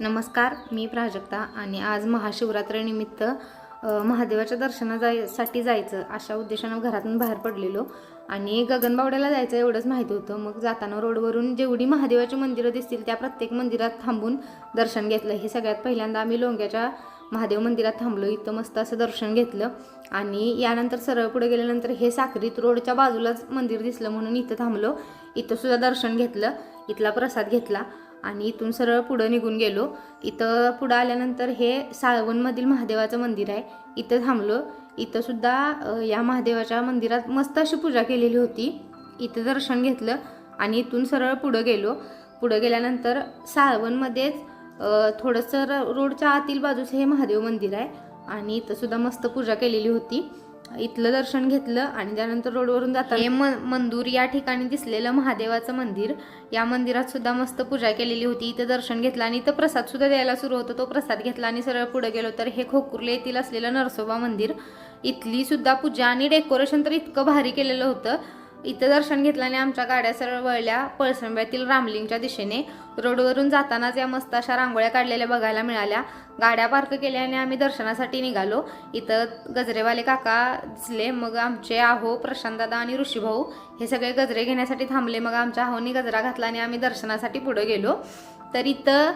नमस्कार मी प्राजक्ता आणि आज महाशिवरात्रीनिमित्त महादेवाच्या दर्शना जायसाठी जायचं अशा उद्देशानं घरातून बाहेर पडलेलो. आणि गगनबावड्याला जायचं एवढंच माहिती होतं. मग जाताना रोडवरून जेवढी महादेवाची मंदिरं दिसतील त्या प्रत्येक मंदिरात थांबून दर्शन घेतलं. हे सगळ्यात पहिल्यांदा आम्ही लोंग्याच्या महादेव मंदिरात थांबलो. इथं मस्त असं दर्शन घेतलं. आणि यानंतर सरळ पुढे गेल्यानंतर हे साक्रीत रोडच्या बाजूलाच मंदिर दिसलं म्हणून इथं थांबलो. इथं सुद्धा दर्शन घेतलं. इथला प्रसाद घेतला. आणि इथून सरळ पुढं निघून गेलो. इथं पुढं आल्यानंतर हे साळवणमधील महादेवाचं मंदिर आहे. इथं थांबलो. इथंसुद्धा या महादेवाच्या मंदिरात मस्त अशी पूजा केलेली होती. इथं दर्शन घेतलं आणि इथून सरळ पुढं गेलो. पुढं गेल्यानंतर साळवणमध्येच थोडंसं र- रोडच्या आतील बाजूचं हे महादेव मंदिर आहे. आणि इथंसुद्धा मस्त पूजा केलेली होती. इथलं दर्शन घेतलं आणि त्यानंतर रोडवरून जाता हे म मंदूर या ठिकाणी दिसलेलं महादेवाचं मंदिर. या मंदिरात सुद्धा मस्त पूजा केलेली होती. इथं दर्शन घेतलं आणि इथं प्रसाद सुद्धा द्यायला सुरू होतं. तो प्रसाद घेतला आणि सरळ पुढे गेलो तर हे खोकुर्ले येथील असलेलं नरसोबा मंदिर. इथली सुद्धा पूजा आणि डेकोरेशन तर इतकं भारी केलेलं होतं. इथं दर्शन घेतल्याने आमच्या गाड्या सरळ वळल्या. पळसंब्यातील रामलिंगच्या दिशेने रोडवरून जातानाच या मस्त अशा रांगोळ्या काढलेल्या बघायला मिळाल्या. गाड्या पार्क केल्याने आम्ही दर्शनासाठी निघालो. इथं गजरेवाले काका दिसले. मग आमचे आहो प्रशांतदादा आणि ऋषीभाऊ हे सगळे गजरे घेण्यासाठी थांबले. मग आमच्या आहोनी गजरा घातला आणि आम्ही दर्शनासाठी पुढे गेलो. तर इथं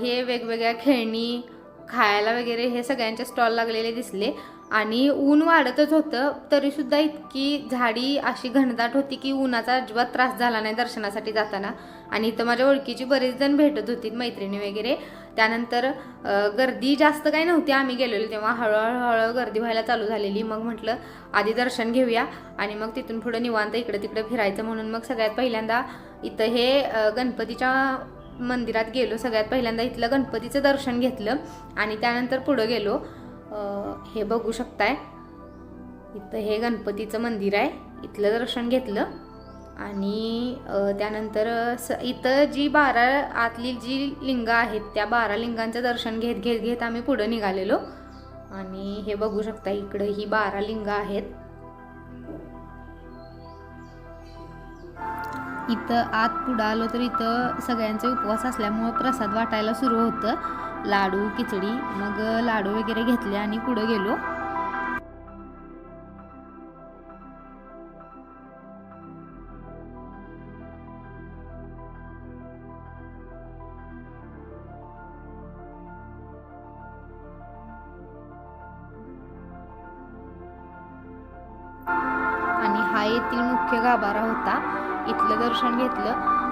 हे वेगवेगळ्या खेळणी खायला वगैरे हे सगळ्यांचे स्टॉल लागलेले दिसले. आणि ऊन वाढतच होतं तरीसुद्धा इतकी झाडी अशी घनदाट होती की उन्हाचा अजिबात त्रास झाला नाही दर्शनासाठी जाताना. आणि इथं माझ्या ओळखीची बरेच जण भेटत होती मैत्रिणी वगैरे. त्यानंतर गर्दी जास्त काही नव्हती आम्ही गेलेलो तेव्हा हळूहळू हळू गर्दी व्हायला चालू झालेली. मग म्हटलं आधी दर्शन घेऊया. आणि मग तिथून पुढे निवांत इकडं तिकडे फिरायचं म्हणून मग सगळ्यात पहिल्यांदा इथं हे गणपतीच्या मंदिरात गेलो. सगळ्यात पहिल्यांदा इथलं गणपतीचं दर्शन घेतलं आणि त्यानंतर पुढं गेलो. हे बघू शकताय. इथं हे गणपतीचं मंदिर आहे. इथलं दर्शन घेतलं. आणि त्यानंतर स इथं जी बारा आतली जी लिंग आहेत त्या बारा लिंगांचं दर्शन घेत घेत घेत आम्ही पुढं निघालेलो. आणि हे बघू शकता इकडं ही बारा लिंग आहेत. इथं आत पुढं आलो तर इथं सगळ्यांचे उपवास असल्यामुळं प्रसाद वाटायला सुरू होतं. लाडू खिचडी मग लाडू वगैरे घेतले आणि पुढं गेलो. येथील मुख्य गाभारा होता. इथलं दर्शन घेतलं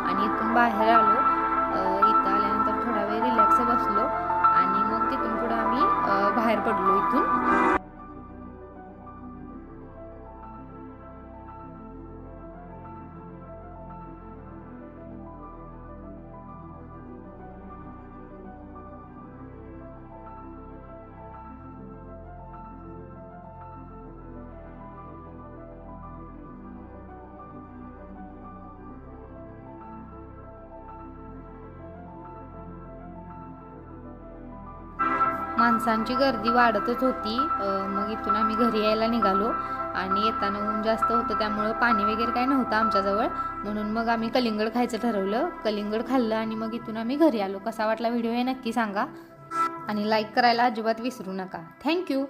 आणि इथून बाहेर आलो. इथं आल्यानंतर थोडा वेळ रिलॅक्स बसलो आणि मग तिथून पुढं आम्ही बाहेर पडलो इथून. माणसांची गर्दी वाढतच होती. मग इथून आम्ही घरी यायला निघालो आणि येताना ऊन जास्त होतं त्यामुळं पाणी वगैरे काही नव्हतं आमच्याजवळ. म्हणून मग आम्ही कलिंगड खायचं ठरवलं. कलिंगड खाल्लं आणि मग इथून आम्ही घरी आलो. कसा वाटला व्हिडिओ हे नक्की सांगा. आणि लाईक करायला अजिबात विसरू नका. थँक्यू